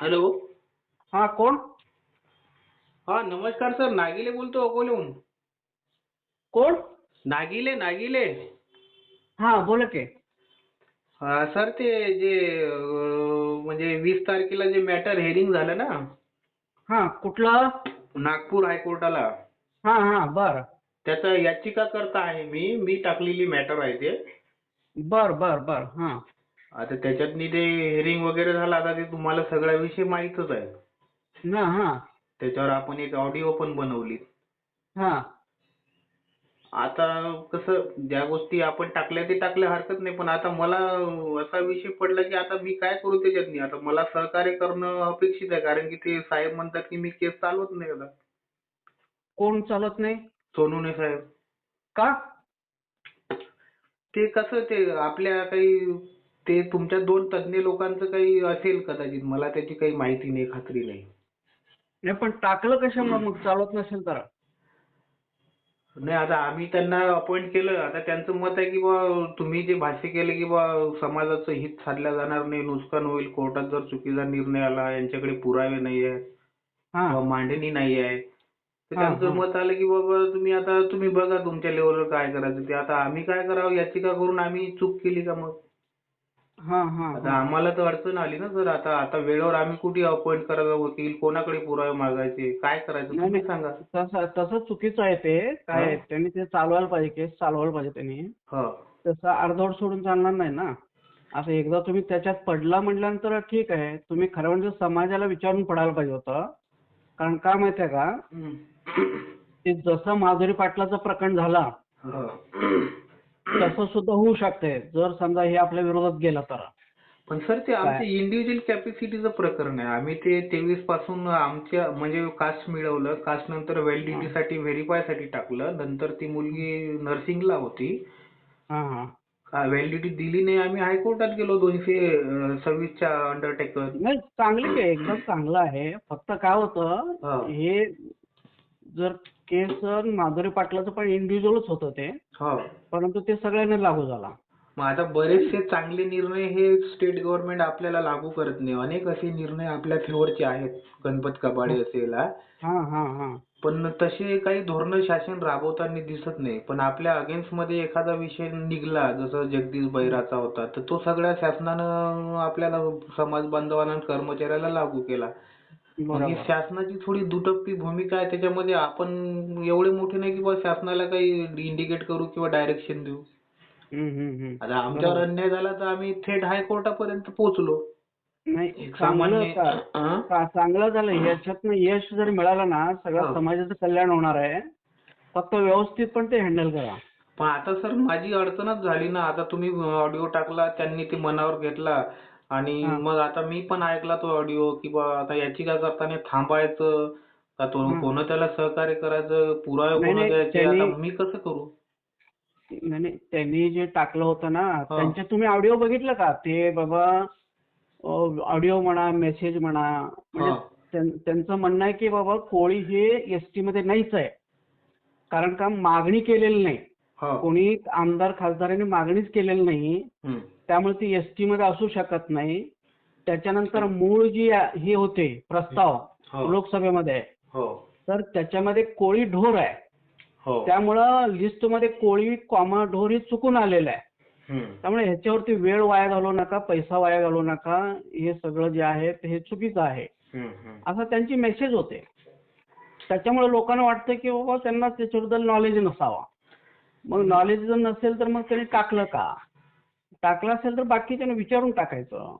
Hello. हा कोण? हा नमस्कार सर नागिले बोलतो अकोल्याहून. कोण? नागिले नागिले. हा बोला की. हा सर ते जे अं, म्हणजे वीस तारखेला जे मॅटर हेरिंग झालं ना? हा कुठलं? नागपूर हायकोर्टाला. हा हा बर. त्याचा याचिका करता आहे मी मी टाकलेली मॅटर आहे ते. बर बर बर हा. आता त्याच्यातनी ते हेरिंग वगैरे झालं आता ते तुम्हाला सगळा विषय माहीतच आहे. ना हा. त्याच्यावर आपण एक ऑडिओ पण बनवली. हा. आता कसं ज्या गोष्टी आपण टाकल्या ते टाकल्या हरकत नाही. पण आता मला असा विषय पडला की आता मी काय करू त्याच्यातनी? आता मला सहकार्य करणं अपेक्षित आहे. कारण की ते साहेब म्हणतात की मी केस चालवत नाही आता. कोण चालत नाही? सोनूने साहेब. का? ते कसं ते आपल्या काही ते तुमच्या दोन तज्ञ लोकांचं काही असेल कदाचित मला त्याची काही माहिती नाही खात्री नाही. नाही पण टाकलं कशामुळे? मग चालत नसेल तर? नाही आता आम्ही त्यांना अपॉइंट केलं. आता त्यांचं मत आहे की बा तुम्ही जे भाष्य केलं की बा समाजाचं हित साधलं जाणार नाही नुकसान होईल. कोर्टात जर चुकीचा निर्णय आला यांच्याकडे पुरावे नाही आहे हा. किंवा मांडणी नाही आहे. तर हा, त्यांचं हा. मत आलं की बाबा तुम्ही आता तुम्ही बघा तुमच्या लेवलवर काय करायचं ते. आता आम्ही काय करावं याचिका करून आम्ही चूक केली का मग? हा हा आता. आम्हाला तर अडचण आली ना सर. आता आता वेळेवर आम्ही कुठे अपॉइंट करायला वकील कोणाकडे पुरावे मागायचे? काय करायचं? नाही, तुम्ही नाही. सांगा. तसं तसं चुकीचं आहे ते. काय आहे. त्यांनी ते चालवायला पाहिजे केस चालवायला पाहिजे त्यांनी. हो. तसं अर्धवट सोडून चालणार नाही ना. आता एकदा तुम्ही त्याच्यात पडला म्हटल्यानंतर ठीक आहे. तुम्ही खरं म्हणजे समाजाला विचारून पडायला पाहिजे होतं. कारण का माहितीये का? हम्म. जसं माधुरी पाटलाचं प्रकरण झाला. हो. तसं सुद्धा होऊ शकते. जर समजा हे आपल्या विरोधात गेलं तर. पण सर ते आमचे इंडिव्हिज्युअल कॅपॅसिटीचं प्रकरण आहे. आम्ही ते तेवीसपासून आमच्या म्हणजे कास्ट मिळवलं. कास्ट नंतर व्हॅलिडिटी साठी व्हेरीफायसाठी टाकलं. नंतर ती मुलगी नर्सिंगला होती. व्हॅलिडिटी दिली नाही. आम्ही हायकोर्टात गेलो. दोनशे सव्वीसच्या अंडरटेकर नाही चांगली आहे. एकदम चांगलं आहे. फक्त काय होतं. हे जर केस माधुरी पाटलाचं पण इंडिव्हिज्युअलच होतं ते. हो. परंतु ते सगळ्यांना लागू झाला. मग आता बरेचसे चांगले निर्णय हे स्टेट गव्हर्नमेंट आपल्याला लागू करत नाही. अनेक असे निर्णय आपल्या फेवरचे आहेत. गणपत कबाडे असेल हा. हा हा हा. पण तसे काही धोरणं शासन राबवताना दिसत नाही. पण आपल्या अगेन्स्टमध्ये एखादा विषय निघला जसं जगदीश बैराचा होता तर तो सगळ्या शासनानं आपल्याला समाज बांधवांना कर्मचाऱ्याला लागू केला. मग ही बरोबर शासनाची थोडी दुटप्पी भूमिका आहे त्याच्यामध्ये आपण एवढे मोठे नाही की बा शासनाला काही इंडिकेट करू किंवा डायरेक्शन देऊ. आता आमच्यावर अन्याय झाला तर आम्ही थेट हायकोर्टापर्यंत पोहोचलो. नाही चांगलं झालं. याच्यातनं यश जर मिळालं ना सगळ्या हो. समाजाचं कल्याण होणार आहे. फक्त व्यवस्थित पण ते हँडल करा. पण आता सर माझी अडचणच झाली ना. आता तुम्ही ऑडिओ टाकला त्यांनी ते मनावर घेतला. आणि हा. मग आता मी पण ऐकला तो ऑडिओ की बा आता याचिका करताना थांबायचं का तो हा. कोण त्याला सहकार्य करायचं पुरावे नाही, कोण नाही, द्यायचे त्यांनी- आता मी कसं करू नाही नाही, त्यांनी जे टाकलं होतं ना हा. त्यांचे तुम्ही ऑडिओ बघितलं का ते बाबा ऑडिओ म्हणा मेसेज म्हणा म्हणजे हा. त्यां- त्यांचं म्हणणं आहे की बाबा कोळी हे एसटी मध्ये नाहीच आहे कारण का मागणी केलेली नाही कोणी आमदार खासदारांनी मागणीच केलेली नाही. त्यामुळे ती एसटी मध्ये असू शकत नाही. त्याच्यानंतर मूळ जी हे होते प्रस्ताव. लोकसभेमध्ये हो. तर त्याच्यामध्ये कोळी ढोर आहे. हो. त्यामुळं लिस्टमध्ये कोळी कॉमा ढोर हे चुकून आलेलं आहे. त्यामुळे ह्याच्यावरती वेळ वाया घालवू नका पैसा वाया घालवू नका. हे सगळं जे आहे ते हे चुकीचं आहे. असं त्यांची मेसेज होते. त्याच्यामुळे लोकांना वाटतं की बाबा त्यांना त्याच्याबद्दल नॉलेज नसावा. मग नॉलेज जर नसेल तर मग त्यांनी टाकलं का? टाकलं असेल तर बाकीच्यांना विचारून टाकायचं.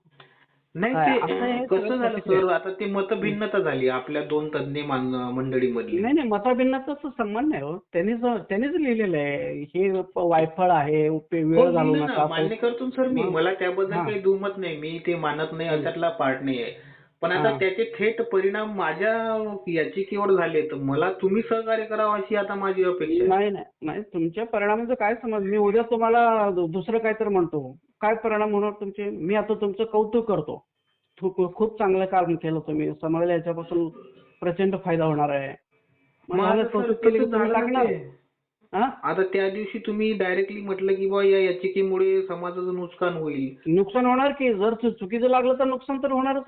नाही ते कसं झालं. सर? आता ते मतभिन्नता झाली आपल्या दोन तज्ञ मान- मंडळीमधली. नाही नाही मताभिन्नाचा संबंध नाही हो. त्यांनीच त्यांनीच लिहिलेलं आहे. हे वायफळ आहे हो, वेळ ना, नका. मान्य करतो सर मी. मला त्याबद्दल. काही दुमत नाही. मी ते मानत नाही अशातला पार्ट नाही आहे पण आता. त्याचे थेट परिणाम माझ्या याचिकेवर झाले तर मला तुम्ही सहकार्य करावं अशी आता माझी अपेक्षा आहे. नाही नाही नाही तुमच्या परिणामाचं काय समज? मी उद्या तुम्हाला दुसरं काहीतरी म्हणतो. काय परिणाम होणार तुमचे? मी आता तुमचं कौतुक करतो. खूप चांगलं काम केलं तुम्ही. समाजाला याच्यापासून प्रचंड फायदा होणार आहे. आता. हा? त्या दिवशी तुम्ही डायरेक्टली म्हटलं की बा या याचिकेमुळे समाजाचं नुकसान होईल. नुकसान होणार की? जर चुकीचं लागलं तर नुकसान तर होणारच